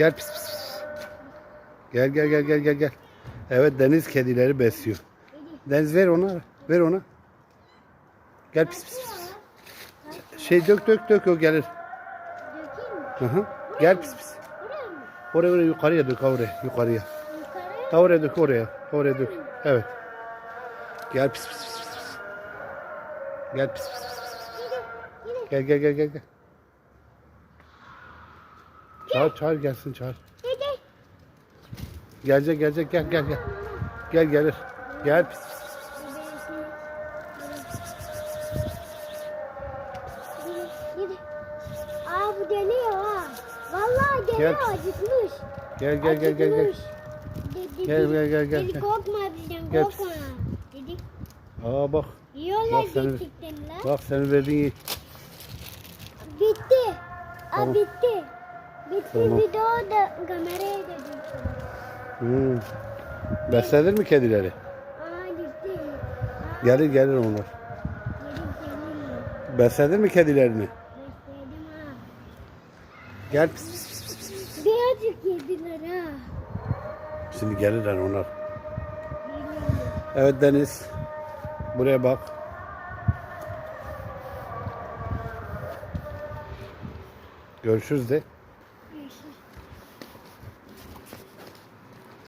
Gel pis pis pis. Gel gel gel gel gel gel. Evet deniz kedileri besliyor. Deniz ver ona. Ver ona. Gel pis pis pis. Şey dök dök dök o gelir. Hı hı. Gel pis pis. Oraya oraya yukarıya dök oraya yukarıya. Yukarı. Ha oraya dök oraya. Oraya dök. Evet. Gel pis pis pis pis. Gel pis pis. pis. Gel gel gel gel gel. Çağır çağır gelsin çağır. Dede. Gelecek gelecek gel gel gel. Gel gelir. Gel pis pis pis. Aa bu deliyor ha. Vallahi Gel. deliyor acıkmış. Gel gel gel gel gel. Acıkmış. Dedi, Gel, gel, gel, gel, Dedi gel. korkma bizden Gel. korkma. Dedi Aa bak. yiyorlar Bak seni- gerçekten lan. Bak senin verdiğin Bitti. Aa Tamam. bitti. Bitti Tamam. video da kameraya dedim. Hmm. Beslenir mi kedileri? Aa gitti. Aa, Gelir gelir onlar. Yedim senin. Beslenir mi kedilerini? Besledim ha. Gel pis pis pis pis. pis. Birazcık yediler ha. Şimdi gelirler onlar. Bilmiyorum. Evet Deniz. Buraya bak. Görüşürüz de.